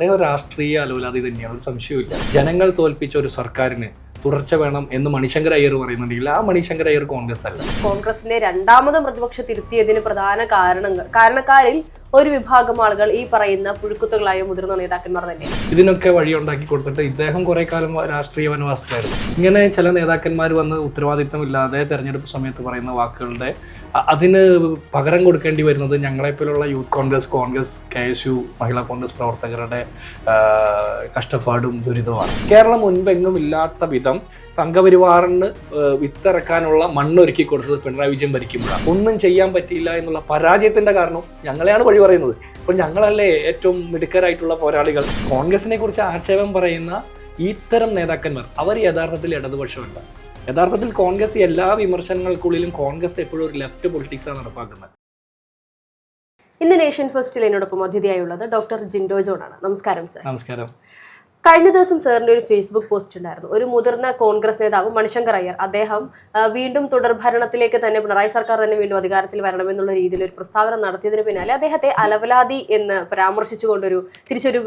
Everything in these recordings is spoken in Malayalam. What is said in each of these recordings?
അദ്ദേഹം രാഷ്ട്രീയ അലോലാതി തന്നെയാണ്. ഒരു സംശയമില്ല ജനങ്ങൾ തോൽപ്പിച്ച ഒരു സർക്കാരിന് തുടർച്ച വേണം എന്ന് മണിശങ്കർ അയ്യർ പറയുന്നുണ്ടെങ്കിൽ ആ മണിശങ്കർ അയ്യർ കോൺഗ്രസ് അല്ല കോൺഗ്രസിനെ രണ്ടാമതും പ്രതിപക്ഷത്തിരുത്തിയതിന് പ്രധാന കാരണങ്ങൾ കാരണക്കാരിൽ ഒരു വിഭാഗം ആളുകൾ ഈ പറയുന്ന പുഴുക്കുത്തുകളായ മുതിർന്ന നേതാക്കന്മാർ തന്നെ? ഇതിനൊക്കെ വഴിയുണ്ടാക്കി കൊടുത്തിട്ട് ഇദ്ദേഹം കുറെ കാലം രാഷ്ട്രീയ വനവാസത്തിലായിരുന്നു. ഇങ്ങനെ ചില നേതാക്കന്മാർ വന്ന് ഉത്തരവാദിത്തമില്ലാതെ തെരഞ്ഞെടുപ്പ് സമയത്ത് പറയുന്ന വാക്കുകളുടെ അതിന് പകരം കൊടുക്കേണ്ടി വരുന്നത് ഞങ്ങളെപ്പോലുള്ള youth Congress Congress K S U Mahila Congress പ്രവർത്തകരുടെ കഷ്ടപ്പാടും ദുരിതമാണ് കേരളം മുൻപെങ്ങും ഇല്ലാത്ത വിധം സംഘപരിവാറിന് വിത്തിറക്കാനുള്ള മണ്ണൊരുക്കി കൊടുത്തത് പിണറായി വിജയൻ ഭരിക്കുമ്പോഴാണ്. ഒന്നും ചെയ്യാൻ പറ്റിയില്ല എന്നുള്ള പരാജയത്തിന്റെ കാരണം ഞങ്ങളെയാണ് വഴി പറയുന്നത്. അപ്പോൾ ഞങ്ങളല്ലേ ഏറ്റവും മിടുക്കരായിട്ടുള്ള പോരാളികൾ. കോൺഗ്രസിനെ കുറിച്ച് ആക്ഷേപം പറയുന്ന ഇത്തരം നേതാക്കന്മാർ അവർ യഥാർത്ഥത്തിൽ ഇടതുപക്ഷമല്ല. യഥാർത്ഥത്തിൽ കോൺഗ്രസ് എല്ലാ വിമർശനങ്ങൾക്കുള്ളിലും കോൺഗ്രസ് എപ്പോഴും ഒരു ലെഫ്റ്റ് പൊളിറ്റിക്സാണ് നടപ്പാക്കുന്നത്. ഇന്ന് നേഷൻ ഫസ്റ്റിൽ എന്നോടൊപ്പം അതിഥിയായുള്ളത് ഡോക്ടർ ജിൻഡോ ജോൺ ആണ്. നമസ്കാരം സർ. നമസ്കാരം. കഴിഞ്ഞ ദിവസം സാറിന്റെ ഒരു ഫേസ്ബുക്ക് പോസ്റ്റ് ഉണ്ടായിരുന്നു. ഒരു മുതിർന്ന കോൺഗ്രസ് നേതാവ് മണിശങ്കർ അയ്യർ അദ്ദേഹം വീണ്ടും തുടർ ഭരണത്തിലേക്ക് തന്നെ പിണറായി സർക്കാർ തന്നെ വീണ്ടും അധികാരത്തിൽ വരണമെന്നുള്ള രീതിയിൽ ഒരു പ്രസ്താവന നടത്തിയതിന് പിന്നാലെ അദ്ദേഹത്തെ അലവലാതി എന്ന് പരാമർശിച്ചുകൊണ്ടൊരു തിരിച്ചൊരു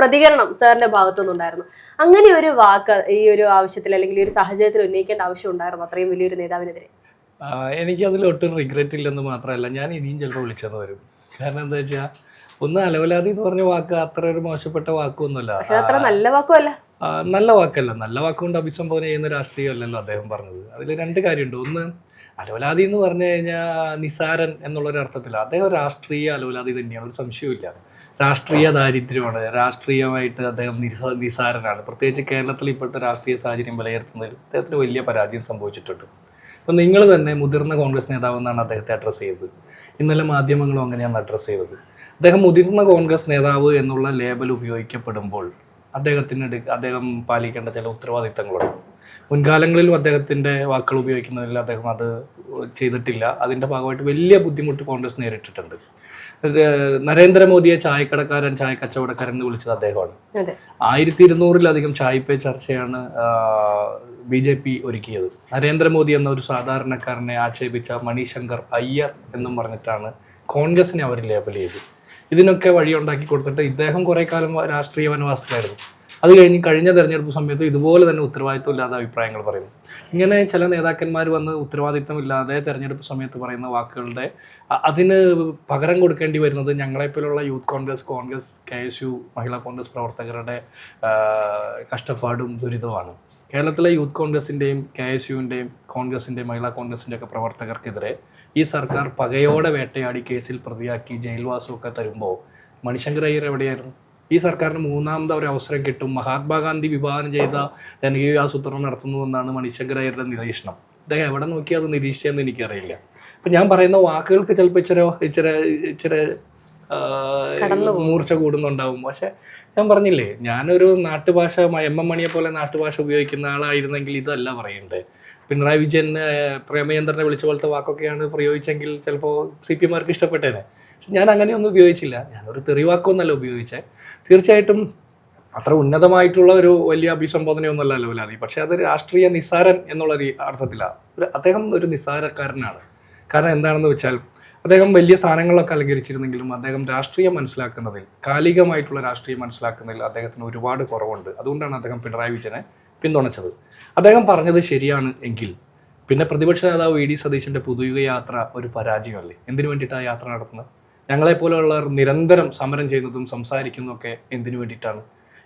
പ്രതികരണം സാറിന്റെ ഭാഗത്തുനിന്നുണ്ടായിരുന്നു. അങ്ങനെ ഒരു വാക്ക് ഈ ഒരു ആവശ്യത്തിൽ അല്ലെങ്കിൽ ഈ ഒരു സാഹചര്യത്തിൽ ഉന്നയിക്കേണ്ട ആവശ്യം ഉണ്ടായിരുന്നു അത്രയും വലിയൊരു നേതാവിനെതിരെ? എനിക്ക് എനിക്കതിൽ ഒട്ടും റിഗ്രറ്റ് ഇല്ലെന്ന് മാത്രമല്ല ഞാൻ ഇനിയും ചിലപ്പോൾ വിളിച്ചെന്ന് വരും. കാരണം എന്താ വെച്ചാൽ ഒന്ന് അലവലാതി എന്ന് പറഞ്ഞ വാക്ക് അത്ര ഒരു മോശപ്പെട്ട വാക്കൊന്നുമല്ല. അത്ര നല്ല വാക്കുമല്ല. നല്ല വാക്കല്ല. നല്ല വാക്കുകൊണ്ട് അഭിസംബോധന ചെയ്യുന്ന രാഷ്ട്രീയമല്ലല്ലോ അദ്ദേഹം പറഞ്ഞത്. അതിൽ രണ്ട് കാര്യമുണ്ട്. ഒന്ന് അലവലാതി എന്ന് പറഞ്ഞു കഴിഞ്ഞാൽ നിസാരൻ എന്നുള്ളൊരു അർത്ഥത്തിൽ അദ്ദേഹം രാഷ്ട്രീയ അലവലാതി തന്നെയാണ്. ഒരു സംശയമില്ല രാഷ്ട്രീയ ദാരിദ്ര്യമാണ്. രാഷ്ട്രീയമായിട്ട് അദ്ദേഹം നിസ നിസാരനാണ്. പ്രത്യേകിച്ച് കേരളത്തിൽ ഇപ്പോഴത്തെ രാഷ്ട്രീയ സാഹചര്യം വിലയിരുത്തുന്നതിൽ അദ്ദേഹത്തിന് വലിയ പരാജയം സംഭവിച്ചിട്ടുണ്ട്. അപ്പം നിങ്ങൾ തന്നെ മുതിർന്ന കോൺഗ്രസ് നേതാവ് എന്നാണ് അദ്ദേഹത്തെ അഡ്രസ്സ് ചെയ്തത്. ഇന്നലെ മാധ്യമങ്ങളും അങ്ങനെയാണ് അഡ്രസ്സ് ചെയ്തത്. അദ്ദേഹം മുതിർന്ന കോൺഗ്രസ് നേതാവ് എന്നുള്ള ലേബൽ ഉപയോഗിക്കപ്പെടുമ്പോൾ അദ്ദേഹത്തിന് അദ്ദേഹം പാലിക്കേണ്ട ചില ഉത്തരവാദിത്തങ്ങളുണ്ട്. മുൻകാലങ്ങളിലും അദ്ദേഹത്തിന്റെ വാക്കുകൾ ഉപയോഗിക്കുന്നതിൽ അദ്ദേഹം അത് ചെയ്തിട്ടില്ല. അതിന്റെ ഭാഗമായിട്ട് വലിയ ബുദ്ധിമുട്ട് കോൺഗ്രസ് നേരിട്ടിട്ടുണ്ട്. നരേന്ദ്രമോദിയെ ചായക്കടക്കാരൻ ചായ കച്ചവടക്കാരൻ എന്ന് വിളിച്ചത് അദ്ദേഹമാണ്. ആയിരത്തി ഇരുന്നൂറിലധികം ചായ്പേ ചർച്ചയാണ് ബി ജെ പി ഒരുക്കിയത്. നരേന്ദ്രമോദി എന്ന ഒരു സാധാരണക്കാരനെ ആക്ഷേപിച്ച മണിശങ്കർ അയ്യർ എന്നും പറഞ്ഞിട്ടാണ് കോൺഗ്രസിനെ അവർ ലേബൽ ചെയ്തത്. ഇതിനൊക്കെ വഴിയുണ്ടാക്കി കൊടുത്തിട്ട് ഇദ്ദേഹം കുറെ കാലം രാഷ്ട്രീയ വനവാസത്തിലായിരുന്നു. അത് കഴിഞ്ഞ് കഴിഞ്ഞ തെരഞ്ഞെടുപ്പ് സമയത്ത് ഇതുപോലെ തന്നെ ഉത്തരവാദിത്വം ഇല്ലാത്ത അഭിപ്രായങ്ങൾ പറയുന്നു. ഇങ്ങനെ ചില നേതാക്കന്മാർ വന്ന് ഉത്തരവാദിത്വം ഇല്ലാതെ തെരഞ്ഞെടുപ്പ് സമയത്ത് പറയുന്ന വാക്കുകളുടെ അതിന് പകരം കൊടുക്കേണ്ടി വരുന്നത് ഞങ്ങളെപ്പോലുള്ള youth Congress Congress K S U Mahila Congress പ്രവർത്തകരുടെ കഷ്ടപ്പാടും ദുരിതമാണ് കേരളത്തിലെ യൂത്ത് കോൺഗ്രസിന്റെയും കെ എസ് യുവിന്റെയും കോൺഗ്രസിന്റെയും മഹിളാ കോൺഗ്രസിന്റെ ഒക്കെ പ്രവർത്തകർക്കെതിരെ ഈ സർക്കാർ പകയോടെ വേട്ടയാടി കേസിൽ പ്രതിയാക്കി ജയിൽവാസമൊക്കെ തരുമ്പോൾ മണിശങ്കർ അയ്യർ എവിടെയായിരുന്നു? ഈ സർക്കാരിന് മൂന്നാമത് ഒരു അവസരം കിട്ടും. മഹാത്മാഗാന്ധി വിഭാവനം ചെയ്ത ജനകീയ ആസൂത്രണം നടത്തുന്നുവെന്നാണ് മണിശങ്കർ അയ്യരുടെ നിരീക്ഷണം. അദ്ദേഹം എവിടെ നോക്കി അത് നിരീക്ഷിച്ചതെന്ന് എനിക്കറിയില്ല. അപ്പം ഞാൻ പറയുന്ന വാക്കുകൾക്ക് ചിലപ്പോൾ ഇച്ചിരി ഇച്ചിരി ഇച്ചിരി മൂർച്ച കൂടുന്നുണ്ടാവും. പക്ഷെ ഞാൻ പറഞ്ഞില്ലേ ഞാനൊരു നാട്ടുഭാഷ എം എം മണിയെ പോലെ നാട്ടുഭാഷ ഉപയോഗിക്കുന്ന ആളായിരുന്നെങ്കിൽ ഇതല്ല പറയണ്ടേ. പിണറായി വിജയൻ പ്രേമചന്ദ്രനെ വിളിച്ച പോലത്തെ വാക്കൊക്കെയാണ് പ്രയോഗിച്ചെങ്കിൽ ചിലപ്പോൾ സി പി മാർക്ക് ഇഷ്ടപ്പെട്ടേനെ. പക്ഷെ ഞാൻ അങ്ങനെയൊന്നും ഉപയോഗിച്ചില്ല. ഞാനൊരു തെറിവാക്കൊന്നല്ല ഉപയോഗിച്ചേ. തീർച്ചയായിട്ടും അത്ര ഉന്നതമായിട്ടുള്ള ഒരു വലിയ അഭിസംബോധനയൊന്നുമല്ല ലവലാതി. പക്ഷേ അത് രാഷ്ട്രീയ നിസാരൻ എന്നുള്ള അർത്ഥത്തിലാണ് ഒരു അദ്ദേഹം ഒരു നിസാരക്കാരനാണ് കാരണം എന്താണെന്ന് വെച്ചാൽ അദ്ദേഹം വലിയ സ്ഥാനങ്ങളൊക്കെ അലങ്കരിച്ചിരുന്നെങ്കിലും അദ്ദേഹം രാഷ്ട്രീയം മനസ്സിലാക്കുന്നതിൽ കാലികമായിട്ടുള്ള രാഷ്ട്രീയം മനസ്സിലാക്കുന്നതിൽ അദ്ദേഹത്തിന് ഒരുപാട് കുറവുണ്ട്. അതുകൊണ്ടാണ് അദ്ദേഹം പിണറായി വിജയനെ പിന്തുണച്ചത്. അദ്ദേഹം പറഞ്ഞത് ശരിയാണ് എങ്കിൽ പിന്നെ പ്രതിപക്ഷ നേതാവ് വി ഡി സതീശന്റെ പുതുയുഗ യാത്ര ഒരു പരാജയമല്ലേ? എന്തിനു വേണ്ടിയിട്ടാണ് യാത്ര നടത്തുന്നത്? ഞങ്ങളെപ്പോലെയുള്ളവർ നിരന്തരം സമരം ചെയ്യുന്നതും സംസാരിക്കുന്നതൊക്കെ എന്തിനു വേണ്ടിയിട്ടാണ്?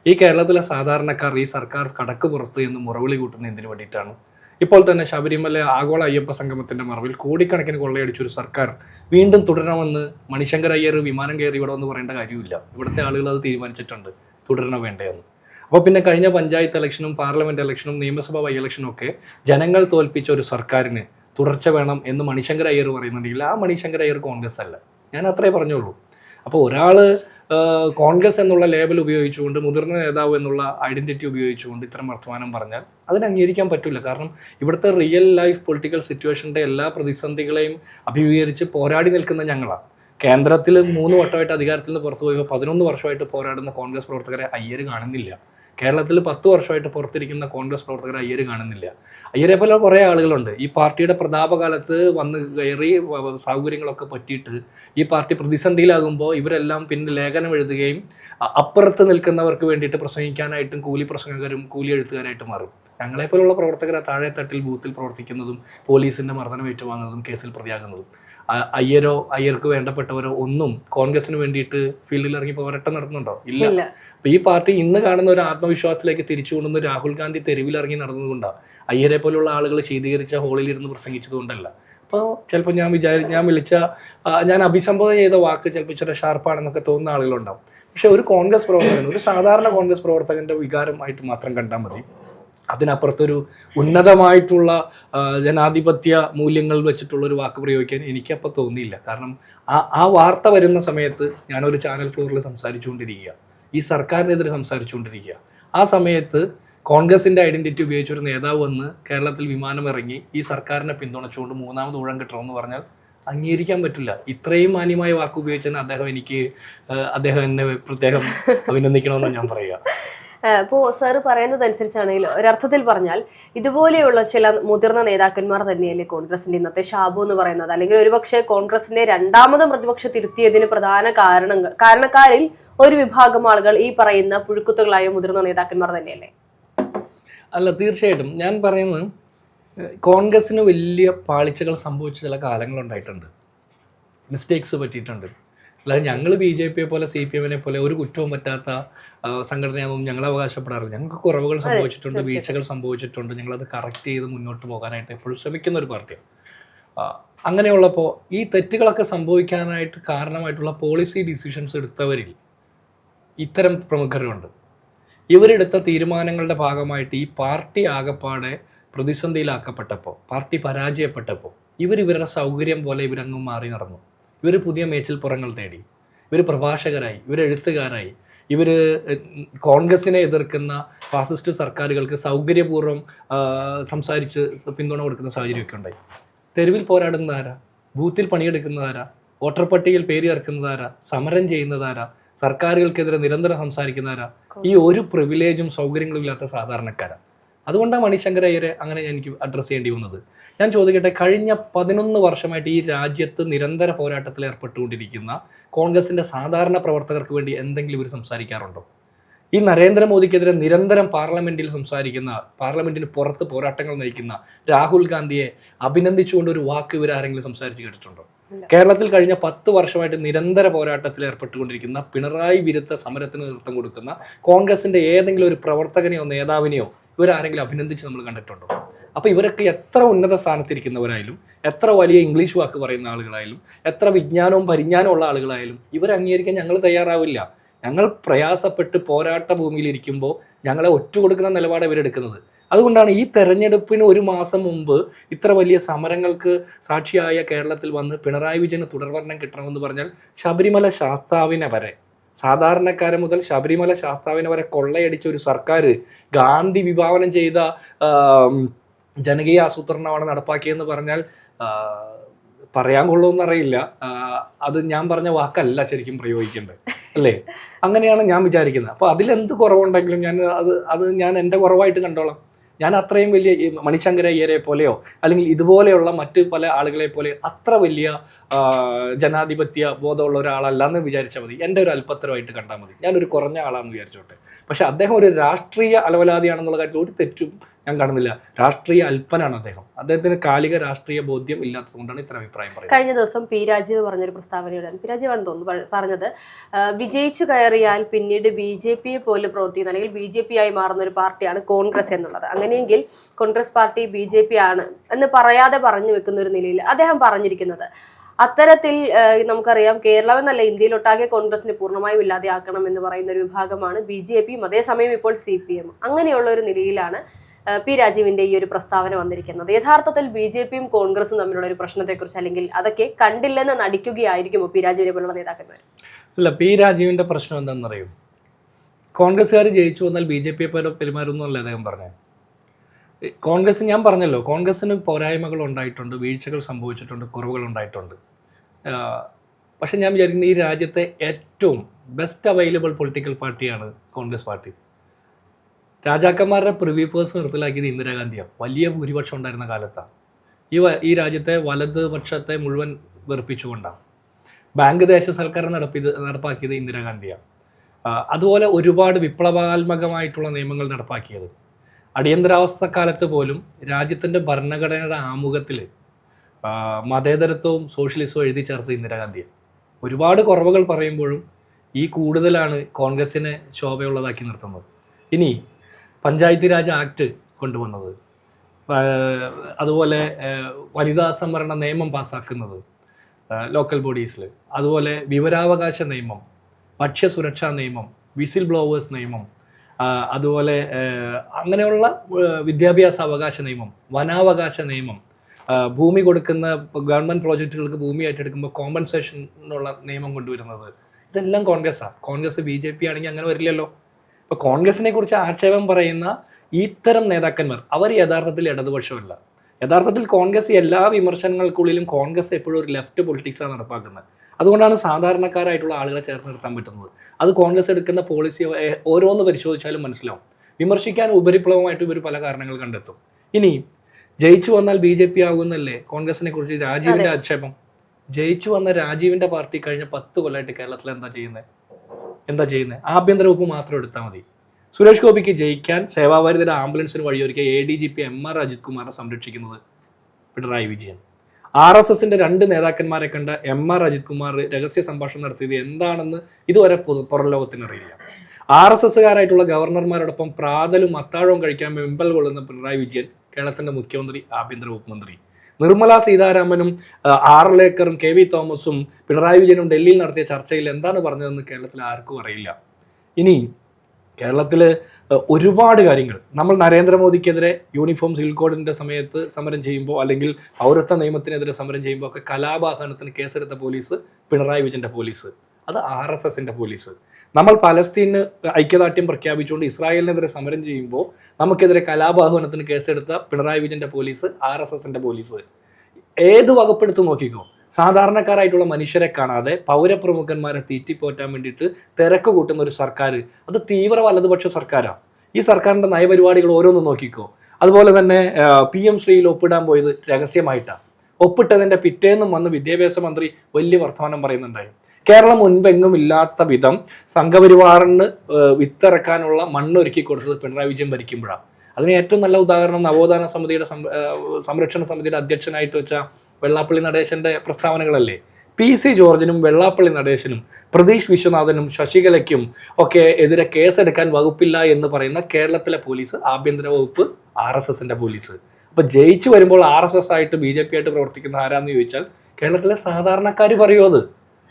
ഈ കേരളത്തിലെ സാധാരണക്കാർ ഈ സർക്കാർ കടക്ക് പുറത്ത് എന്ന് മുറവിളി കൂട്ടുന്ന എന്തിനു വേണ്ടിയിട്ടാണ്? ഇപ്പോൾ തന്നെ ശബരിമല ആഗോള അയ്യപ്പ സംഗമത്തിന്റെ മറവിൽ കോടിക്കണക്കിന് കൊള്ളയടിച്ച ഒരു സർക്കാർ വീണ്ടും തുടരണമെന്ന് മണിശങ്കർ അയ്യർ വിമാനം കയറി ഇവിടെ വന്ന് പറയേണ്ട കാര്യമില്ല. ഇവിടുത്തെ ആളുകൾ അത് തീരുമാനിച്ചിട്ടുണ്ട്. തുടരണ വേണ്ടതെന്ന് അപ്പോൾ പിന്നെ കഴിഞ്ഞ പഞ്ചായത്ത് ഇലക്ഷനും പാർലമെന്റ് ഇലക്ഷനും നിയമസഭാ ബൈ ഇലക്ഷനും ഒക്കെ ജനങ്ങൾ തോൽപ്പിച്ച ഒരു സർക്കാരിന് തുടർച്ച വേണം എന്ന് മണിശങ്കർ അയ്യർ പറയുന്നുണ്ടെങ്കിൽ ആ മണിശങ്കർ അയ്യർ കോൺഗ്രസ് അല്ല. ഞാൻ അത്രേ പറഞ്ഞുള്ളൂ അപ്പോൾ ഒരാൾ കോൺഗ്രസ് എന്നുള്ള ലേബൽ ഉപയോഗിച്ചുകൊണ്ട് മുതിർന്ന നേതാവ് എന്നുള്ള ഐഡന്റിറ്റി ഉപയോഗിച്ചുകൊണ്ട് ഇത്തരം വർത്തമാനം പറഞ്ഞാൽ അതിന് അംഗീകരിക്കാൻ പറ്റില്ല കാരണം ഇവിടുത്തെ റിയൽ ലൈഫ് പൊളിറ്റിക്കൽ സിറ്റുവേഷന്റെ എല്ലാ പ്രതിസന്ധികളെയും അഭിമുഖീകരിച്ച് പോരാടി നിൽക്കുന്ന ഞങ്ങളാണ്. കേന്ദ്രത്തിൽ മൂന്ന് വട്ടമായിട്ട് അധികാരത്തിൽ നിന്ന് പുറത്തു പോയപ്പോൾ പതിനൊന്ന് വർഷമായിട്ട് പോരാടുന്ന കോൺഗ്രസ് പ്രവർത്തകരെ അയ്യർ കാണുന്നില്ല. കേരളത്തിൽ പത്ത് വർഷമായിട്ട് പുറത്തിരിക്കുന്ന കോൺഗ്രസ് പ്രവർത്തകർ അയ്യര് കാണുന്നില്ല. അയ്യരെ പോലെ കുറേ ആളുകളുണ്ട്. ഈ പാർട്ടിയുടെ പ്രതാപകാലത്ത് വന്ന് കയറി സൗകര്യങ്ങളൊക്കെ പറ്റിയിട്ട് ഈ പാർട്ടി പ്രതിസന്ധിയിലാകുമ്പോൾ ഇവരെല്ലാം പിന്നെ ലേഖനം എഴുതുകയും അപ്പുറത്ത് നിൽക്കുന്നവർക്ക് വേണ്ടിയിട്ട് പ്രസംഗിക്കാനായിട്ടും കൂലി പ്രസംഗകരും കൂലി എഴുത്തുകാരായിട്ട് മാറും. ഞങ്ങളെപ്പോലുള്ള പ്രവർത്തകരെ താഴെത്തട്ടിൽ ബൂത്തിൽ പ്രവർത്തിക്കുന്നതും പോലീസിന്റെ മർദ്ദനം ഏറ്റുവാങ്ങുന്നതും കേസിൽ പ്രതിയാകുന്നതും. അയ്യരോ അയ്യർക്ക് വേണ്ടപ്പെട്ടവരോ ഒന്നും കോൺഗ്രസിന് വേണ്ടിയിട്ട് ഫീൽഡിൽ ഇറങ്ങി പോരട്ടം നടത്തുന്നുണ്ടോ? ഇല്ല. ഇല്ല. അപ്പൊ ഈ പാർട്ടി ഇന്ന് കാണുന്ന ഒരു ആത്മവിശ്വാസത്തിലേക്ക് തിരിച്ചു കൊണ്ടുവന്ന് രാഹുൽ ഗാന്ധി തെരുവിലിറങ്ങി നടന്നതുകൊണ്ടാണ് അയ്യരെ പോലുള്ള ആളുകൾ ശീതീകരിച്ച ഹോളിൽ ഇരുന്ന് പ്രസംഗിച്ചതുകൊണ്ടല്ല അപ്പോൾ ചിലപ്പോൾ ഞാൻ വിചാരി ഞാൻ വിളിച്ച ഞാൻ അഭിസംബോധന ചെയ്ത വാക്ക് ചിലപ്പോൾ ഇച്ചിരി ഷാർപ്പാണെന്നൊക്കെ തോന്നുന്ന ആളുകളുണ്ടാവും. പക്ഷെ ഒരു കോൺഗ്രസ് പ്രവർത്തകൻ ഒരു സാധാരണ കോൺഗ്രസ് പ്രവർത്തകന്റെ വികാരമായിട്ട് മാത്രം കണ്ടാൽ മതി. അതിനപ്പുറത്തൊരു ഉന്നതമായിട്ടുള്ള ജനാധിപത്യ മൂല്യങ്ങൾ വെച്ചിട്ടുള്ള ഒരു വാക്ക് പ്രയോഗിക്കാൻ എനിക്കപ്പോൾ തോന്നിയില്ല. കാരണം ആ ആ വാർത്ത വരുന്ന സമയത്ത് ഞാനൊരു ചാനൽ ഫ്ലോറിൽ സംസാരിച്ചുകൊണ്ടിരിക്കുക. ഈ സർക്കാരിനെതിരെ സംസാരിച്ചുകൊണ്ടിരിക്കുക. ആ സമയത്ത് കോൺഗ്രസിന്റെ ഐഡന്റിറ്റി ഉപയോഗിച്ചൊരു നേതാവ് വന്ന് കേരളത്തിൽ വിമാനം ഇറങ്ങി ഈ സർക്കാരിനെ പിന്തുണച്ചുകൊണ്ട് മൂന്നാമത് ഊഴം കിട്ടണമെന്ന് പറഞ്ഞാൽ അംഗീകരിക്കാൻ പറ്റില്ല. ഇത്രയും മാന്യമായ വാക്ക് ഉപയോഗിച്ചാൽ അദ്ദേഹം എനിക്ക് അദ്ദേഹം എന്നെ പ്രത്യേകം അഭിനന്ദിക്കണമെന്ന് ഞാൻ പറയുക. ഇപ്പോൾ സാറ് പറയുന്നത് അനുസരിച്ചാണെങ്കിൽ ഒരർത്ഥത്തിൽ പറഞ്ഞാൽ ഇതുപോലെയുള്ള ചില മുതിർന്ന നേതാക്കന്മാർ തന്നെയല്ലേ കോൺഗ്രസിന്റെ ഇന്നത്തെ ഷാബു എന്ന് പറയുന്നത്? അല്ലെങ്കിൽ ഒരുപക്ഷെ കോൺഗ്രസിന്റെ രണ്ടാമതും പ്രതിപക്ഷത്തിരുത്തിയതിന് പ്രധാന കാരണങ്ങൾ കാരണക്കാരിൽ ഒരു വിഭാഗം ആളുകൾ ഈ പറയുന്ന പുഴുക്കുത്തുകളായ മുതിർന്ന നേതാക്കന്മാർ തന്നെയല്ലേ? അല്ല തീർച്ചയായിട്ടും. ഞാൻ പറയുന്നത് കോൺഗ്രസ്സിന് വലിയ പാളിച്ചകൾ സംഭവിച്ച ചില കാലങ്ങളുണ്ടായിട്ടുണ്ട്. മിസ്റ്റേക്സ് പറ്റിയിട്ടുണ്ട്. അല്ലാതെ ഞങ്ങൾ ബി ജെ പിയെ പോലെ സി പി എമ്മിനെ പോലെ ഒരു കുറ്റവും പറ്റാത്ത സംഘടനയാണെന്നും ഞങ്ങൾ അവകാശപ്പെടാറില്ല. ഞങ്ങൾക്ക് കുറവുകൾ സംഭവിച്ചിട്ടുണ്ട് വീഴ്ചകൾ സംഭവിച്ചിട്ടുണ്ട്. ഞങ്ങളത് കറക്റ്റ് ചെയ്ത് മുന്നോട്ട് പോകാനായിട്ട് എപ്പോഴും ശ്രമിക്കുന്ന ഒരു പാർട്ടിയാണ്. അങ്ങനെയുള്ളപ്പോൾ ഈ തെറ്റുകളൊക്കെ സംഭവിക്കാനായിട്ട് കാരണമായിട്ടുള്ള പോളിസി ഡിസിഷൻസ് എടുത്തവരിൽ ഇത്തരം പ്രമുഖരുണ്ട്. ഇവരെടുത്ത തീരുമാനങ്ങളുടെ ഭാഗമായിട്ട് ഈ പാർട്ടി ആകപ്പാടെ പ്രതിസന്ധിയിലാക്കപ്പെട്ടപ്പോൾ പാർട്ടി പരാജയപ്പെട്ടപ്പോൾ ഇവർ ഇവരുടെ സൗകര്യം പോലെ ഇവരങ്ങ് മാറി നടന്നു. ഇവർ പുതിയ മേച്ചിൽ പുറങ്ങൾ തേടി. ഇവർ പ്രഭാഷകരായി ഇവർ എഴുത്തുകാരായി. ഇവർ കോൺഗ്രസിനെ എതിർക്കുന്ന ഫാസിസ്റ്റ് സർക്കാരുകൾക്ക് സൗകര്യപൂർവം സംസാരിച്ച് പിന്തുണ കൊടുക്കുന്ന സാഹചര്യമൊക്കെ ഉണ്ടായി. തെരുവിൽ പോരാടുന്നതാരാ ബൂത്തിൽ പണിയെടുക്കുന്നതാരാ വോട്ടർ പട്ടികയിൽ പേര് ചേർക്കുന്നതാരാ സമരം ചെയ്യുന്നതാരാ സർക്കാരുകൾക്കെതിരെ നിരന്തരം സംസാരിക്കുന്നതാരാ ഈ ഒരു പ്രിവിലേജും സൗകര്യങ്ങളും ഇല്ലാത്ത സാധാരണക്കാരാ. അതുകൊണ്ടാണ് മണിശങ്കർ അയ്യരെ അങ്ങനെ എനിക്ക് അഡ്രസ്സ് ചെയ്യേണ്ടി വന്നത്. ഞാൻ ചോദിക്കട്ടെ കഴിഞ്ഞ പതിനൊന്ന് വർഷമായിട്ട് ഈ രാജ്യത്ത് നിരന്തര പോരാട്ടത്തിൽ ഏർപ്പെട്ടുകൊണ്ടിരിക്കുന്ന കോൺഗ്രസിന്റെ സാധാരണ പ്രവർത്തകർക്ക് വേണ്ടി എന്തെങ്കിലും ഇവർ സംസാരിക്കാറുണ്ടോ? ഈ നരേന്ദ്രമോദിക്കെതിരെ നിരന്തരം പാർലമെന്റിൽ സംസാരിക്കുന്ന പാർലമെന്റിന് പുറത്ത് പോരാട്ടങ്ങൾ നയിക്കുന്ന രാഹുൽ ഗാന്ധിയെ അഭിനന്ദിച്ചുകൊണ്ട് ഒരു വാക്ക് ഇവർ ആരെങ്കിലും സംസാരിച്ച് കേട്ടിട്ടുണ്ടോ? കേരളത്തിൽ കഴിഞ്ഞ പത്ത് വർഷമായിട്ട് നിരന്തര പോരാട്ടത്തിൽ ഏർപ്പെട്ടുകൊണ്ടിരിക്കുന്ന പിണറായി വിരുദ്ധ സമരത്തിന് നേതൃത്വം കൊടുക്കുന്ന കോൺഗ്രസിന്റെ ഏതെങ്കിലും ഒരു പ്രവർത്തകനെയോ നേതാവിനെയോ ഇവരാരെങ്കിലും അഭിനന്ദിച്ച് നമ്മൾ കണ്ടിട്ടുണ്ടോ? അപ്പോൾ ഇവരൊക്കെ എത്ര ഉന്നത സ്ഥാനത്തിരിക്കുന്നവരായാലും എത്ര വലിയ ഇംഗ്ലീഷ് വാക്ക് പറയുന്ന ആളുകളായാലും എത്ര വിജ്ഞാനവും പരിജ്ഞാനവും ഉള്ള ആളുകളായാലും ഇവർ അംഗീകരിക്കാൻ ഞങ്ങൾ തയ്യാറാവില്ല. ഞങ്ങൾ പ്രയാസപ്പെട്ട് പോരാട്ട ഭൂമിയിൽ ഇരിക്കുമ്പോൾ ഞങ്ങളെ ഒറ്റുകൊടുക്കുന്ന നിലപാട് ഇവരെടുക്കുന്നത് അതുകൊണ്ടാണ് ഈ തെരഞ്ഞെടുപ്പിന് ഒരു മാസം മുമ്പ് ഇത്ര വലിയ സമരങ്ങൾക്ക് സാക്ഷിയായ കേരളത്തിൽ വന്ന് പിണറായി വിജയന് തുടർഭരണം കിട്ടണമെന്ന് പറഞ്ഞാൽ ശബരിമല ശാസ്താവിനെ വരെ സാധാരണക്കാരെ മുതൽ ശബരിമല ശാസ്താവിനെ വരെ കൊള്ളയടിച്ച ഒരു സർക്കാർ ഗാന്ധി വിഭാവനം ചെയ്ത ജനകീയ ആസൂത്രണമാണ് നടപ്പാക്കിയെന്ന് പറഞ്ഞാൽ പറയാൻ കൊള്ളുമെന്നറിയില്ല അത് ഞാൻ പറഞ്ഞ വാക്കല്ല ശരിക്കും പ്രയോഗിക്കേണ്ടത്. അല്ലേ? അങ്ങനെയാണ് ഞാൻ വിചാരിക്കുന്നത്. അപ്പോൾ അതിലെന്ത് കുറവുണ്ടെങ്കിലും ഞാൻ അത് അത് ഞാൻ എന്റെ കുറവായിട്ട് കണ്ടോളാം. ഞാൻ അത്രയും വലിയ മണിശങ്കര അയ്യരെ പോലെയോ അല്ലെങ്കിൽ ഇതുപോലെയുള്ള മറ്റ് പല ആളുകളെ പോലെ അത്ര വലിയ ജനാധിപത്യ ബോധമുള്ള ഒരാളല്ല എന്ന് വിചാരിച്ചാൽ മതി. എന്റെ ഒരു അല്പത്തരമായിട്ട് കണ്ടാൽ മതി. ഞാനൊരു കുറഞ്ഞ ആളാണെന്ന് വിചാരിച്ചോട്ടെ. പക്ഷെ അദ്ദേഹം ഒരു രാഷ്ട്രീയ അലവലാതിയാണെന്നുള്ള കാര്യത്തിൽ ഒരു തെറ്റും ഞാൻ കാണുന്നില്ല. രാഷ്ട്രീയ അല്പനാണ് അദ്ദേഹം. അദ്ദേഹത്തിന് കാലിക രാഷ്ട്രീയ ബോധ്യം ഇല്ലാത്തതുകൊണ്ടാണ് ഇത്ര അഭിപ്രായം പറയുന്നത്. കഴിഞ്ഞ ദിവസം പി രാജീവ് പറഞ്ഞൊരു പ്രസ്താവനയുണ്ടായിരുന്നു. പി രാജീവാണ് തോന്നുന്നു പറഞ്ഞത് വിജയിച്ചു കയറിയാൽ പിന്നീട് ബി ജെ പിയെ പോലെ പ്രവർത്തിക്കുന്ന അല്ലെങ്കിൽ ബി ജെ പി ആയി മാറുന്ന ഒരു പാർട്ടിയാണ് കോൺഗ്രസ് എന്നുള്ളത്. അങ്ങനെയെങ്കിൽ Congress party B J P ആണ് എന്ന് പറയാതെ പറഞ്ഞു വെക്കുന്ന ഒരു നിലയിൽ അദ്ദേഹം പറഞ്ഞിരിക്കുന്നത് അത്തരത്തിൽ നമുക്കറിയാം കേരളം എന്നല്ല ഇന്ത്യയിലൊട്ടാകെ കോൺഗ്രസിനെ പൂർണമായും ഇല്ലാതെയാക്കണം എന്ന് പറയുന്ന ഒരു വിഭാഗമാണ് ബി ജെ പിയും അതേസമയം ഇപ്പോൾ സി പി എം അങ്ങനെയുള്ള ഒരു നിലയിലാണ് പി രാജീവിന്റെ ഈ ഒരു പ്രസ്താവന വന്നിരിക്കുന്നത്. യഥാർത്ഥത്തിൽ ബി ജെ പിയും കോൺഗ്രസും തമ്മിലുള്ള ഒരു പ്രശ്നത്തെക്കുറിച്ച് അല്ലെങ്കിൽ അതൊക്കെ കണ്ടില്ലെന്ന് നടിക്കുകയായിരിക്കും പി രാജീവിനെ പോലുള്ള നേതാക്കന്മാർ അല്ല പി രാജീവിന്റെ പ്രശ്നം എന്താണെന്നറിയും? കോൺഗ്രസ്സുകാർ ജയിച്ചു വന്നാൽ ബി ജെ പിയെ പോലെ പെരുമാറുന്നല്ലേ അദ്ദേഹം പറഞ്ഞത്? കോൺഗ്രസ് ഞാൻ പറഞ്ഞല്ലോ കോൺഗ്രസ്സിന് പോരായ്മകൾ ഉണ്ടായിട്ടുണ്ട് വീഴ്ചകൾ സംഭവിച്ചിട്ടുണ്ട് കുറവുകൾ ഉണ്ടായിട്ടുണ്ട്. പക്ഷെ ഞാൻ വിചാരിക്കുന്നത് ഈ രാജ്യത്തെ ഏറ്റവും ബെസ്റ്റ് അവൈലബിൾ പൊളിറ്റിക്കൽ പാർട്ടിയാണ് കോൺഗ്രസ് പാർട്ടി. രാജാക്കന്മാരുടെ പ്രിവ്യൂ നിർത്തലാക്കിയത് ഇന്ദിരാഗാന്ധിയാണ് വലിയ ഭൂരിപക്ഷം ഉണ്ടായിരുന്ന കാലത്താണ് ഈ ഈ രാജ്യത്തെ വലത് പക്ഷത്തെ മുഴുവൻ വെറുപ്പിച്ചുകൊണ്ടാണ്. ബാങ്ക് ദേശസൽക്കരണം നടപ്പിത് നടപ്പാക്കിയത് ഇന്ദിരാഗാന്ധിയാണ് അതുപോലെ ഒരുപാട് വിപ്ലവാത്മകമായിട്ടുള്ള നിയമങ്ങൾ നടപ്പാക്കിയത്. അടിയന്തരാവസ്ഥ കാലത്ത് പോലും രാജ്യത്തിന്റെ ഭരണഘടനയുടെ ആമുഖത്തിൽ മതേതരത്വവും സോഷ്യലിസവും എഴുതി ചേർത്ത് ഇന്ദിരാഗാന്ധിയാണ് ഒരുപാട് കുറവുകൾ പറയുമ്പോഴും ഈ കൂടുതലാണ് കോൺഗ്രസിനെ ശോഭയുള്ളതാക്കി നിർത്തുന്നത്. ഇനി പഞ്ചായത്ത് രാജ് ആക്ട് കൊണ്ടുവന്നത്. അതുപോലെ വനിതാ സംവരണ നിയമം പാസ്സാക്കുന്നത് ലോക്കൽ ബോഡീസിൽ അതുപോലെ വിവരാവകാശ നിയമം ഭക്ഷ്യസുരക്ഷാ നിയമം വിസിൽ ബ്ലോവേഴ്സ് നിയമം അതുപോലെ അങ്ങനെയുള്ള വിദ്യാഭ്യാസ അവകാശ നിയമം വനാവകാശ നിയമം ഭൂമി കൊടുക്കുന്ന ഗവൺമെന്റ് പ്രോജക്റ്റുകൾക്ക് ഭൂമി ഏറ്റെടുക്കുമ്പോൾ കോമ്പൻസേഷൻ എന്നുള്ള നിയമം കൊണ്ടുവരുന്നത്. ഇതെല്ലാം കോൺഗ്രസ്സാണ് കോൺഗ്രസ് ബി ജെ പി ആണെങ്കിൽ അങ്ങനെ വരില്ലല്ലോ. ഇപ്പോൾ കോൺഗ്രസിനെ കുറിച്ച് ആക്ഷേപം പറയുന്ന ഇത്തരം നേതാക്കന്മാർ അവർ യഥാർത്ഥത്തിൽ ഇടതുപക്ഷമല്ല. യഥാർത്ഥത്തിൽ കോൺഗ്രസ് എല്ലാ വിമർശനങ്ങൾക്കുള്ളിലും കോൺഗ്രസ് എപ്പോഴും ഒരു ലെഫ്റ്റ് പൊളിറ്റിക്സാണ് നടപ്പാക്കുന്നത്. അതുകൊണ്ടാണ് സാധാരണക്കാരായിട്ടുള്ള ആളുകളെ ചേർത്ത് നിർത്താൻ പറ്റുന്നത്. അത് കോൺഗ്രസ് എടുക്കുന്ന പോളിസി ഓരോന്ന് പരിശോധിച്ചാലും മനസ്സിലാവും. വിമർശിക്കാൻ ഉപരിപ്ലവമായിട്ട് ഇവർ പല കാരണങ്ങൾ കണ്ടെത്തും. ഇനി ജയിച്ചു വന്നാൽ ബി ജെ പി ആകുന്നല്ലേ കോൺഗ്രസിനെ കുറിച്ച് രാജീവിന്റെ ആക്ഷേപം? ജയിച്ചു വന്ന രാജീവിന്റെ പാർട്ടി കഴിഞ്ഞ പത്ത് കൊല്ലമായിട്ട് കേരളത്തിൽ എന്താ ചെയ്യുന്നത് എന്താ ചെയ്യുന്നത് ആഭ്യന്തര വകുപ്പ് മാത്രം എടുത്താൽ മതി. സുരേഷ് ഗോപിക്ക് ജയിക്കാൻ സേവാഭാരതിയുടെ ആംബുലൻസിന് വഴിയൊരുക്കിയ A D G P M R Ajith കുമാറിനെ സംരക്ഷിക്കുന്നത് പിണറായി വിജയൻ. ആർ എസ് എസിന്റെ രണ്ട് നേതാക്കന്മാരെ കണ്ട എം ആർ അജിത് കുമാർ രഹസ്യ സംഭാഷണം നടത്തിയത് എന്താണെന്ന് ഇതുവരെ പുറം ലോകത്തിന് അറിയില്ല. ആർ എസ് എസ്സുകാരായിട്ടുള്ള ഗവർണർമാരോടൊപ്പം പ്രാതലും അത്താഴവും കഴിക്കാൻ വെമ്പൽ കൊള്ളുന്ന പിണറായി വിജയൻ കേരളത്തിന്റെ മുഖ്യമന്ത്രി ആഭ്യന്തര വകുപ്പ് മന്ത്രി. നിർമ്മല സീതാരാമനും ആ, ആർ ലേക്കറും കെ വി തോമസും പിണറായി വിജയനും ഡൽഹിയിൽ നടത്തിയ ചർച്ചയിൽ എന്താണ് പറഞ്ഞതെന്ന് കേരളത്തിൽ ആർക്കും അറിയില്ല. ഇനി കേരളത്തിൽ ഒരുപാട് കാര്യങ്ങൾ. നമ്മൾ നരേന്ദ്രമോദിക്കെതിരെ യൂണിഫോം സിവിൽ കോഡിന്റെ സമയത്ത് സമരം ചെയ്യുമ്പോൾ അല്ലെങ്കിൽ പൗരത്വ നിയമത്തിനെതിരെ സമരം ചെയ്യുമ്പോൾ ഒക്കെ കലാപാഹനത്തിന് കേസെടുത്ത പോലീസ് പിണറായി വിജയന്റെ പോലീസ്. അത് ആർ എസ് എസിന്റെ പോലീസ്. നമ്മൾ പലസ്തീന് ഐക്യദാർഢ്യം പ്രഖ്യാപിച്ചുകൊണ്ട് ഇസ്രായേലിനെതിരെ സമരം ചെയ്യുമ്പോൾ നമുക്കെതിരെ കലാപാഹനത്തിന് കേസെടുത്ത പിണറായി വിജയന്റെ പോലീസ് ആർ എസ് എസിന്റെ പോലീസ്. ഏത് വകുപ്പെടുത്ത് നോക്കിക്കോ. സാധാരണക്കാരായിട്ടുള്ള മനുഷ്യരെ കാണാതെ പൗരപ്രമുഖന്മാരെ തീറ്റിപ്പോറ്റാൻ വേണ്ടിയിട്ട് തിരക്ക് കൂട്ടുന്ന ഒരു സർക്കാർ. അത് തീവ്ര വലതുപക്ഷ സർക്കാരാണ് ഈ സർക്കാരിന്റെ നയപരിപാടികൾ ഓരോന്നും നോക്കിക്കോ. അതുപോലെ തന്നെ പി എം ശ്രീയിൽ ഒപ്പിടാൻ പോയത് രഹസ്യമായിട്ടാണ് ഒപ്പിട്ടതിന്റെ പിറ്റേന്നും വന്ന് വിദ്യാഭ്യാസ മന്ത്രി വലിയ വർത്തമാനം പറയുന്നുണ്ടായി. കേരളം മുൻപെങ്ങും ഇല്ലാത്ത വിധം സംഘപരിവാറിന് വിത്തിറക്കാനുള്ള മണ്ണൊരുക്കി കൊടുത്തത് പിണറായി വിജയൻ ഭരിക്കുമ്പോഴാണ്. അതിന് ഏറ്റവും നല്ല ഉദാഹരണം നവോത്ഥാന സമിതിയുടെ സംരക്ഷണ സമിതിയുടെ അധ്യക്ഷനായിട്ട് വെച്ച വെള്ളാപ്പള്ളി നടേശന്റെ പ്രസ്താവനകളല്ലേ? പി സി ജോർജിനും വെള്ളാപ്പള്ളി നടേശനും പ്രതീഷ് വിശ്വനാഥനും ശശികലയ്ക്കും ഒക്കെ എതിരെ കേസെടുക്കാൻ വകുപ്പില്ല എന്ന് പറയുന്ന കേരളത്തിലെ പോലീസ് ആഭ്യന്തര വകുപ്പ് ആർ എസ് എസിന്റെ പോലീസ്. അപ്പൊ ജയിച്ചു വരുമ്പോൾ ആർ എസ് എസ് ആയിട്ട് ബി ജെ പി ആയിട്ട് പ്രവർത്തിക്കുന്ന ആരാന്ന് ചോദിച്ചാൽ കേരളത്തിലെ സാധാരണക്കാർ പറയൂ അത്.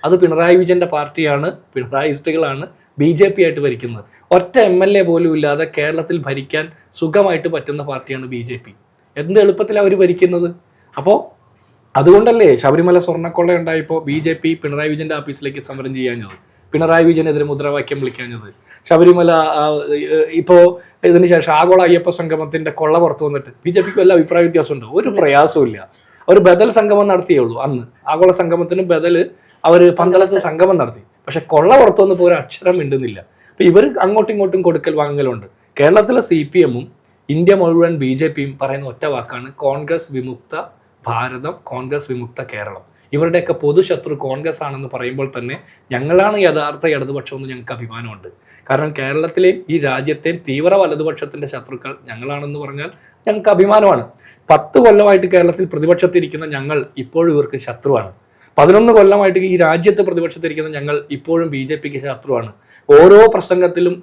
അത് പിണറായി വിജയന്റെ പാർട്ടിയാണ് പിണറായിസ്റ്റുകളാണ് ബി ജെ പി ആയിട്ട് ഭരിക്കുന്നത്. ഒറ്റ എം എൽ എ പോലും ഇല്ലാതെ കേരളത്തിൽ ഭരിക്കാൻ സുഖമായിട്ട് പറ്റുന്ന പാർട്ടിയാണ് ബി ജെ പി. എന്ത് എളുപ്പത്തിലാണ് അവർ ഭരിക്കുന്നത്? അപ്പോൾ അതുകൊണ്ടല്ലേ ശബരിമല സ്വർണക്കൊള്ള ഉണ്ടായപ്പോൾ ബി ജെ പി പിണറായി വിജയന്റെ ഓഫീസിലേക്ക് സമരം ചെയ്യാഞ്ഞത്? പിണറായി വിജയനെതിരെ മുദ്രാവാക്യം വിളിക്കാഞ്ഞത്? ശബരിമല ഇപ്പോൾ ഇതിനുശേഷം ആഗോള അയ്യപ്പ സംഗമത്തിന്റെ കൊള്ള പുറത്തു വന്നിട്ട് ബി ജെ പിക്ക് വല്ല അഭിപ്രായ വ്യത്യാസമുണ്ട്? ഒരു പ്രയാസവും ഇല്ല ഒരു ബദൽ സംഗമം നടത്തിയേ ഉള്ളൂ അന്ന്. ആഗോള സംഗമത്തിന് ബദൽ അവർ പന്തളത്ത് സംഗമം നടത്തി. പക്ഷെ കൊള്ള പുറത്തുനിന്ന് ഒരു അക്ഷരം മിണ്ടുന്നില്ല. അപ്പൊ ഇവർ അങ്ങോട്ടും ഇങ്ങോട്ടും കൊടുക്കൽ വാങ്ങലുണ്ട്. കേരളത്തിലെ സി പി എമ്മും ഇന്ത്യ മുഴുവൻ ബി ജെ പിയും പറയുന്ന ഒറ്റ വാക്കാണ് കോൺഗ്രസ് വിമുക്ത ഭാരതം കോൺഗ്രസ് വിമുക്ത കേരളം. ഇവരുടെയൊക്കെ പൊതുശത്രു കോൺഗ്രസ് ആണെന്ന് പറയുമ്പോൾ തന്നെ ഞങ്ങളാണ് യഥാർത്ഥ ഇടതുപക്ഷമെന്ന് ഞങ്ങൾക്ക് അഭിമാനമുണ്ട്. കാരണം കേരളത്തിലെയും ഈ രാജ്യത്തെയും തീവ്ര വലതുപക്ഷത്തിന്റെ ശത്രുക്കൾ ഞങ്ങളാണെന്ന് പറഞ്ഞാൽ ഞങ്ങൾക്ക് അഭിമാനമാണ്. പത്ത് കൊല്ലമായിട്ട് കേരളത്തിൽ പ്രതിപക്ഷത്തിരിക്കുന്ന ഞങ്ങൾ ഇപ്പോഴും ഇവർക്ക് ശത്രുവാണ്. പതിനൊന്ന് കൊല്ലമായിട്ട് ഈ രാജ്യത്ത് പ്രതിപക്ഷത്തിരിക്കുന്ന ഞങ്ങൾ ഇപ്പോഴും ബി ജെ പിക്ക് ശത്രുവാണ്. ഓരോ പ്രസംഗത്തിലും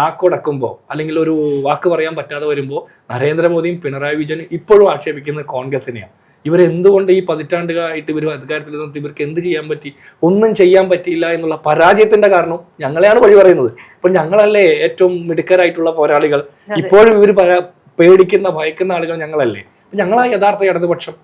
നാക്കൊടക്കുമ്പോൾ അല്ലെങ്കിൽ ഒരു വാക്ക് പറയാൻ പറ്റാതെ വരുമ്പോൾ നരേന്ദ്രമോദിയും പിണറായി വിജയനും ഇപ്പോഴും ആക്ഷേപിക്കുന്നത് കോൺഗ്രസിനെയാണ്. ഇവരെന്തുകൊണ്ട് ഈ പതിറ്റാണ്ടുകളായിട്ട് ഇവർ അധികാരത്തിൽ നിന്നിട്ട് ഇവർക്ക് എന്ത് ചെയ്യാൻ പറ്റി? ഒന്നും ചെയ്യാൻ പറ്റിയില്ല എന്നുള്ള പരാജയത്തിന്റെ കാരണം ഞങ്ങളെയാണ് വഴി പറയുന്നത്. അപ്പൊ ഞങ്ങളല്ലേ ഏറ്റവും മിടുക്കരായിട്ടുള്ള പോരാളികൾ. ഇപ്പോഴും ഇവർ പേടിക്കുന്ന ഭയക്കുന്ന ആളുകൾ ഞങ്ങളല്ലേ. ഞങ്ങളാ യഥാർത്ഥ ഇടതുപക്ഷം.